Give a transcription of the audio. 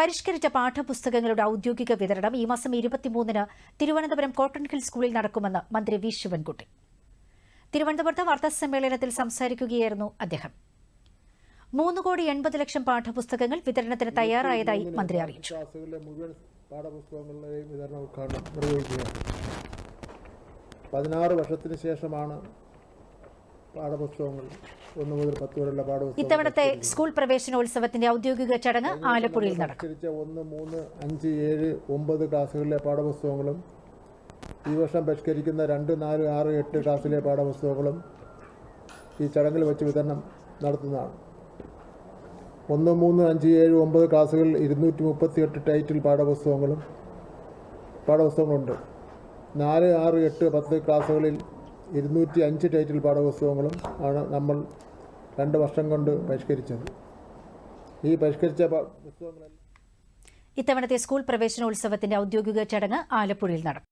പരിഷ്കരിച്ച പാഠപുസ്തകങ്ങളുടെ ഔദ്യോഗിക വിതരണം ഈ മാസം ഇരുപത്തിമൂന്നിന് തിരുവനന്തപുരം കോട്ടൺ ഹിൽ സ്കൂളിൽ നടക്കുമെന്ന് മന്ത്രി വി. ശിവൻകുട്ടി. തിരുവനന്തപുരത്ത് വാർത്താസമ്മേളനത്തിൽ സംസാരിക്കുകയായിരുന്നു അദ്ദേഹം. മൂന്ന് കോടി എൺപത് ലക്ഷം പാഠപുസ്തകങ്ങൾ വിതരണത്തിന് തയ്യാറായതായി മന്ത്രി അറിയിച്ചു. പതിനാറ് വർഷത്തിന് ശേഷമാണ് പാഠപുസ്തകങ്ങൾ ഒന്ന് മുതൽ പത്ത് വരെയുള്ള പാഠപുസ്തകം ഇത്തവണത്തെ സ്കൂൾ പ്രവേശനോത്സവത്തിന്റെ ഔദ്യോഗിക ചടങ്ങ് ആലപ്പുഴയിൽ നടക്കും. ഒന്ന് മൂന്ന് അഞ്ച് ഏഴ് ഒമ്പത് ക്ലാസ്സുകളിലെ പാഠപുസ്തകങ്ങളും ഈ വർഷം പരിഷ്കരിക്കുന്ന രണ്ട് നാല് ആറ് എട്ട് ക്ലാസ്സിലെ പാഠപുസ്തകങ്ങളും ഈ ചടങ്ങിൽ വെച്ച് വിതരണം നടത്തുന്നതാണ്. ഒന്ന് മൂന്ന് അഞ്ച് ഏഴ് ഒമ്പത് ക്ലാസ്സുകളിൽ ഇരുന്നൂറ്റി മുപ്പത്തിയെട്ട് ടൈറ്റിൽ പാഠപുസ്തകങ്ങളും പാഠപുസ്തകങ്ങളുണ്ട്. നാല് ആറ് എട്ട് പത്ത് ക്ലാസ്സുകളിൽ ഇരുന്നൂറ്റി അഞ്ച് ടൈറ്റിൽ പാഠപുസ്തകങ്ങളും ആണ് നമ്മൾ രണ്ട് വർഷം കൊണ്ട് പരിഷ്കരിച്ചത്. ഈ പരിഷ്കരിച്ച പുസ്തകങ്ങളെല്ലാം ഇത്തവണത്തെ സ്കൂൾ പ്രവേശനോത്സവത്തിന്റെ ഔദ്യോഗിക ചടങ്ങ് ആലപ്പുഴയിൽ നടക്കും.